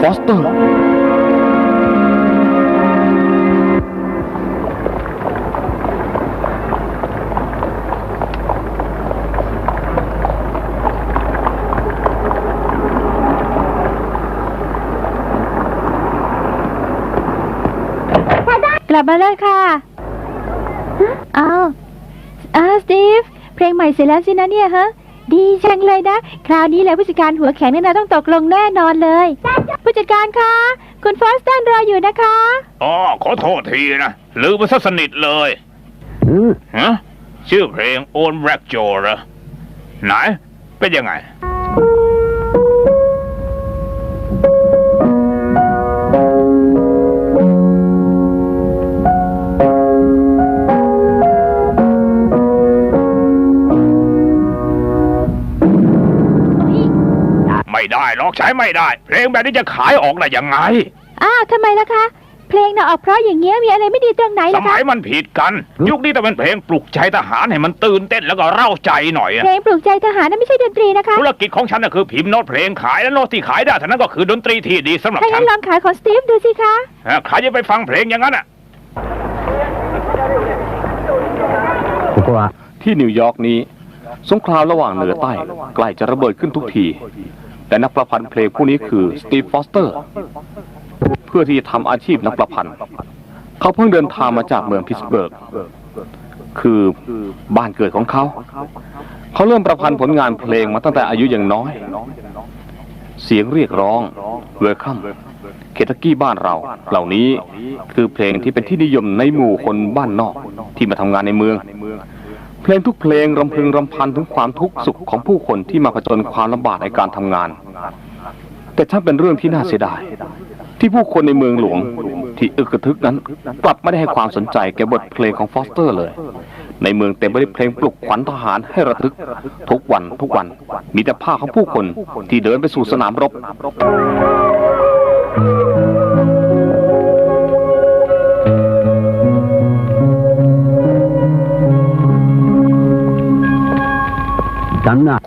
ฟอสเตอร์กลับมาเลยค่ะอ้าวอ้าวสตีฟ เพลงใหม่เสร็จแล้วสินะเนี่ยฮะ ดีจังเลยนะ คราวนี้แหละผู้จัดการหัวแข็งเนี่ยนะต้องตกลงแน่นอนเลย ผู้จัดการคะ คุณฟอสตันรออยู่นะคะ อ๋อขอโทษทีนะลืมไปซะสนิทเลยฮะชื่อเพลง Old Black Joe เหรอไหน เป็นยังไง ไม่ได้หรอกใช้ไม่ได้ เพลงแบบนี้จะขายออกได้ยังไง อ้าวทำไมล่ะคะ เพลงน่ะออกเพราะอย่างเงี้ยมีอะไรไม่ดีตรงไหนสล่ะมัคะ ยมันผิดกัน ยุคนี้ต้องเป็นเพลงปลุกใจทหารให้มันตื่นเต้นแล้วก็เร้าใจหน่อยอะเพลงปลุกใจทหารนั่นไม่ใช่ดนตรีนะคะ ธุรกิจของฉันน่ะคือพิมพ์โน้ตเพลงขายและโน้ตที่ขายได้เท่านั้นก็คือดนตรีที่ดีสำหรับถ้าฉังั้นนลองขายของสตีฟดูสิคะ ฮะใครจะไปฟังเพลงอย่างนั้นอะ ที่นิวยอร์กนี้ สงครามระหว่างเหนือใต้ ใกล้จะระเบิดขึ้นทุกที แต่นักประพันธ์เพลงผู้นี้คือสตีฟฟอสเตอร์ เพื่อที่จะทำอาชีพนักประพันธ์ เขาเพิ่งเดินทางมาจากเมืองพิตสเบิร์ก คือบ้านเกิดของเขา เขาเริ่มประพันธ์ผลงานเพลงมาตั้งแต่อายุยังน้อย เสียงเรียกร้องเวลคัมเคทกี้บ้านเรา เหล่านี้คือเพลงที่เป็นที่นิยมในหมู่คนบ้านนอกที่มาทำงานในเมือง เพลงทุกเพลงรำพึงรำพันถึงความทุกข์สุขของผู้คนที่มาผจญความลำบากในการทำงาน แต่ช่างเป็นเรื่องที่น่าเสียดาย ที่ผู้คนในเมืองหลวงที่อึกกระทึกนั้น กลับไม่ได้ให้ความสนใจแก่บทเพลงของฟอสเตอร์เลย ในเมืองเต็มไปด้วยเพลงปลุกขวัญทหารให้ระทึก ทุกวันทุกวัน มีแต่ภาพของผู้คนที่เดินไปสู่สนามรบ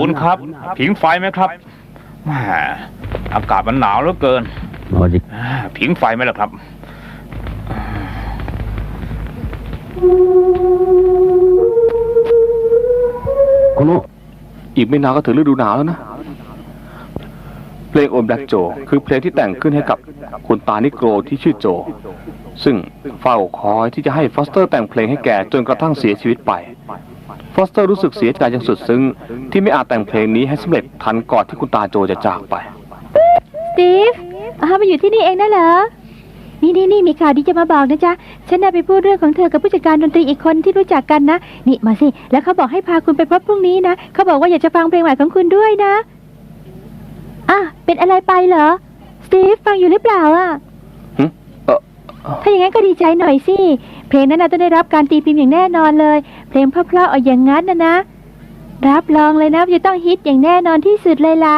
คุณครับ ผิงไฟไหมครับแหมอากาศมันหนาวเหลือเกินอ่าผิงไฟไหมล่ะครับอีกไม่นานก็ถึงฤดูหนาวแล้วนะ เพลงโอมแบล็กโจ คือเพลงที่แต่งขึ้นให้กับคุณตานิโกรที่ชื่อโจ ซึ่งเฝ้าคอยที่จะให้ฟอสเตอร์แต่งเพลงให้แกจนกระทั่งเสียชีวิตไป ฟอสเตอร์รู้สึกเสียใจอย่างสุดซึ้ง ที่ไม่อาจแต่งเพลงนี้ให้สำเร็จทันก่อนที่คุณตาโจจะจากไป สตีฟอามาอยู่ที่นี่เองนะเหรอ นี่นี่นี่มีข่าวดีจะมาบอกนะจ๊ะ ฉันน่ะไปพูดเรื่องของเธอกับผู้จัดการดนตรีอีกคนที่รู้จักกันนะ นี่มาสิ แล้วเขาบอกให้พาคุณไปพบพรุ่งนี้นะ เขาบอกว่าอยากจะฟังเพลงใหม่ของคุณด้วยนะ อะ เป็นอะไรไปเหรอ สตีฟฟังอยู่หรือเปล่าอะ ถ้าอย่างนั้นก็ดีใจหน่อยสิ เพลงนั้นน่ะต้องได้รับการตีพิมพ์อย่างแน่นอนเลย เพลงเพราะๆเอาอย่างงั้นนะนะ รับรองเลยนะว่าจะต้องฮิตอย่างแน่นอนที่สุดเลยล่ะ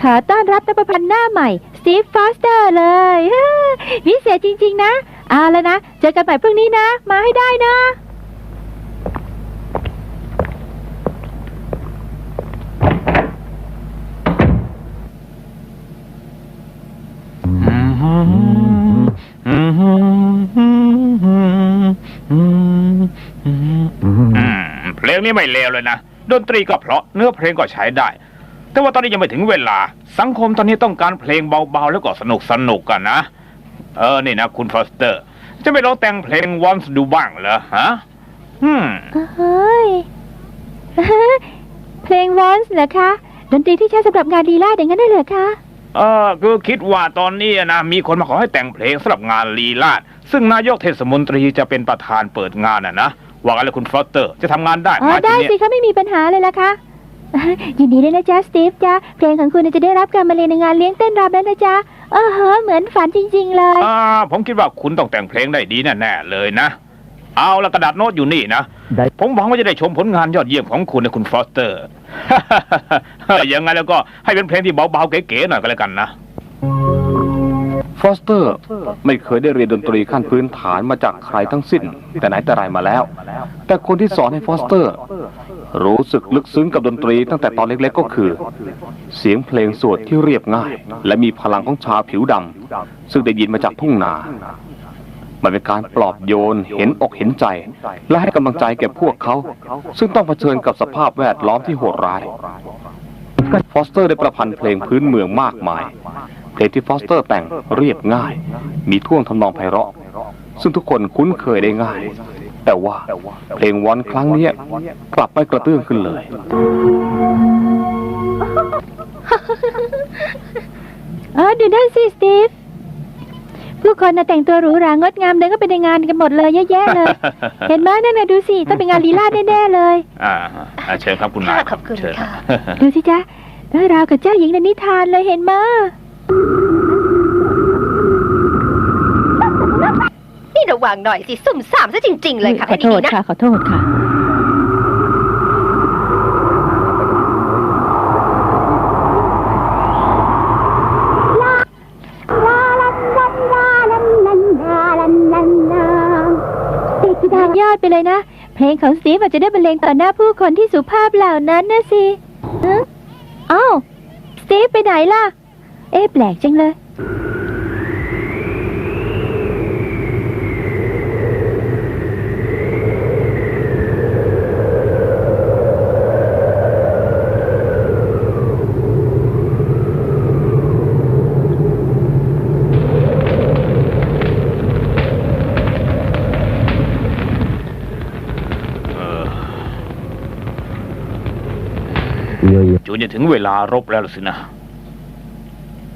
ขอต้อนรับนักประพันธ์หน้าใหม่สตีฟฟอสเตอร์เลยวิเศษจริง ๆ นะ เอาแล้วนะ เจอกันใหม่พรุ่งนี้นะ มาให้ได้นะ อืมเพลง นี้ไม่เลวเลยนะ ดนตรีก็เพราะเนื้อเพลงก็ใช้ได้ แต่ว่าตอนนี้ยังไม่ถึงเวลา สังคมตอนนี้ต้องการเพลงเบาๆ แล้วก็สนุกสนุกกันนะ เออ นี่นะ คุณฟอสเตอร์ จะไม่ลองแต่งเพลงวอนส์ดูบ้างเหรอฮะอืมเฮ้ยเพลงวอนส์เหรอคะดนตรีที่ใช้สำหรับงานดีลาดอย่างนั้นได้เหรอคะเออคือคิดว่าตอนนี้นะมีคนมาขอให้แต่งเพลงสำหรับงานลีลาด ซึ่งนายกเทศมนตรีจะเป็นประธานเปิดงานอะนะ ว่ากันเลยคุณฟอสเตอร์ จะทำงานได้อ๋อมาทีได้เนี้ยสิคะไม่มีปัญหาเลยล่ะคะยินดีด้วยนะจ๊ะสตีฟจ้ะเพลงของคุณจะได้รับการมาเรียนในงานเลี้ยงเต้นรำแล้วนะจ๊ะเออเฮ้อเหมือนฝันจริง ๆ เลยอ่าผมคิดว่าคุณต้องแต่งเพลงได้ดีแน่ๆเลยนะ เอาละกระดาษโน้ตอยู่นี่นะผมหวังว่าจะได้ชมผลงานยอดเยี่ยมของคุณนะคุณฟอสเตอร์ยังไงแล้วก็ให้เป็นเพลงที่เบาๆเก๋ๆหน่อยก็แล้วกันนะ ฟอสเตอร์ไม่เคยได้เรียนดนตรีขั้นพื้นฐานมาจากใครทั้งสิ้น แต่ไหนแต่ไรมาแล้ว แต่คนที่สอนให้ฟอสเตอร์ รู้สึกลึกซึ้งกับดนตรีตั้งแต่ตอนเล็กๆก็คือ เสียงเพลงสวดที่เรียบง่าย และมีพลังของชาวผิวดำซึ่งได้ยินมาจากทุ่งนา มันเป็นการปลอบโยนเห็นอกเห็นใจ และให้กำลังใจแก่พวกเขา ซึ่งต้องเผชิญกับสภาพแวดล้อมที่โหดร้ายฟอสเตอร์ได้ประพันธ์เพลงพื้นเมืองมากมาย เพลงที่ฟอสเตอร์แต่งเรียบง่าย มีท่วงทำนองไพเราะ ซึ่งทุกคนคุ้นเคยได้ง่าย แต่ว่าเพลงวันครั้งเนี้ยกลับไม่กระเตื้องขึ้นเลย เออดูนั่นสิสตีฟผู้คนน่ะแต่งตัวหรูหรางดงามเดินก็ไปในงานกันหมดเลยเยอะแยะเลย เห็นไหมนั่นน่ะดูสิต้องเป็นงานลีลาดแน่ๆเลย อ่าอ่าเชิญครับคุณนายค่ะขอบคุณเชิญค่ะ ดูสิจ๊ะเออราวกับเจ้าหญิงในนิทานเลยเห็นไหม นี่ระวังหน่อยสิสุ่มสามซะจริง ๆ เลยค่ะขอโทษให้ดีๆนะค่ะ ขอโทษค่ะ ยอดไปเลยนะ เพลงของสตีฟอาจจะได้บรรเลงต่อหน้าผู้คนที่สุภาพเหล่านั้นนะสิฮะอ้าวสตีฟไปไหนล่ะ เอ๊ะแปลกจังเลยจูนจะถึงเวลารบแล้วล่ะสินะ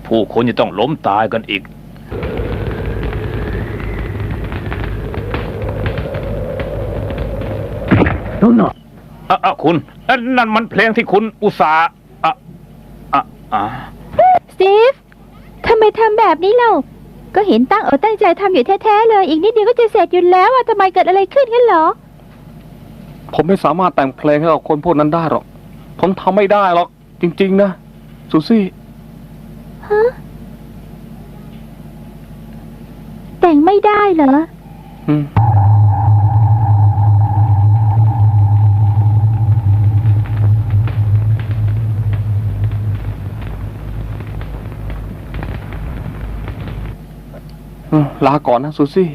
ผู้คนจะต้องล้มตายกันอีกอะอะคุณเอ้ยนั่นมันเพลงที่คุณอุตสาห์อะอะอะสตีฟทำไมทำแบบนี้เล่าก็เห็นตั้งเออตั้งใจทำอยู่แท้ๆเลย อีกนิดเดียวก็จะเสร็จอยู่แล้วอะทำไมเกิดอะไรขึ้นกันเหรอ ผมไม่สามารถแต่งเพลงให้กับคนพวกนั้นได้หรอก ผมทำไม่ได้หรอก จริง ๆ นะซูซี่ ฮะ แต่งไม่ได้เหรอ อืมลาก่อนนะซูซี่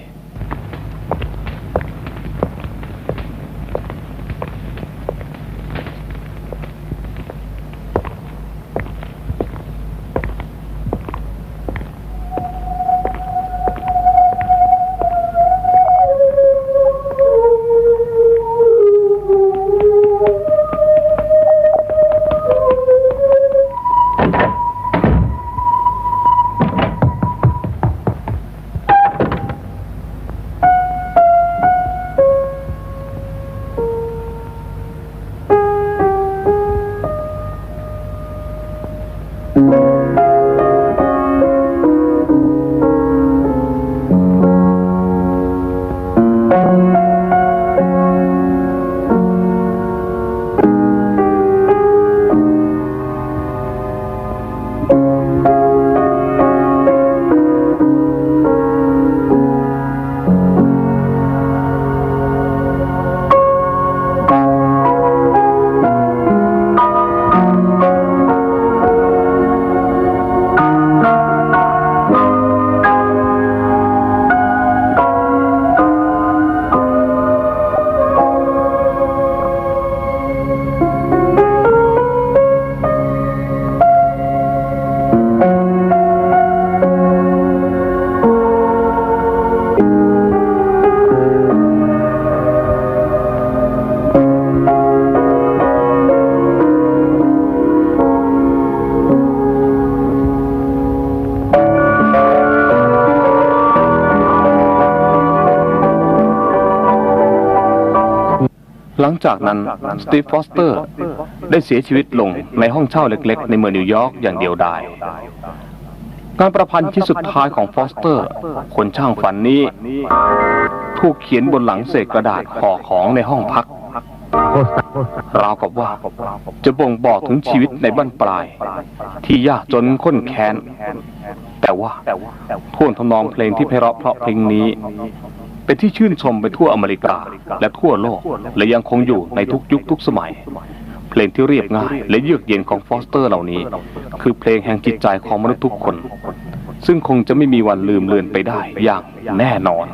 หลังจากนั้นสตีฟฟอสเตอร์ได้เสียชีวิตลงในห้องเช่าเล็กๆ ในเมืองนิวยอร์กอย่างเดียวดายการประพันธ์ชิ้นสุดท้ายของฟอสเตอร์ คนช่างฝันนี้ ถูกเขียนบนหลังเศษกระดาษห่อของในห้องพักราวกับว่าจะบ่งบอกถึงชีวิตในบ้านปลาย ที่ยากจนข้นแค้น แต่ว่าท่วงทำนองเพลงที่ไพเราะเพราะเพลงนี้ เป็นที่ชื่นชมไปทั่วอเมริกา และทั่วโลก และยังคงอยู่ในทุกยุคทุกสมัย เพลงที่เรียบง่ายและเยือกเย็นของฟอสเตอร์เหล่านี้ คือเพลงแห่งจิตใจของมนุษย์ทุกคน ซึ่งคงจะไม่มีวันลืมเลือนไปได้อย่างแน่นอน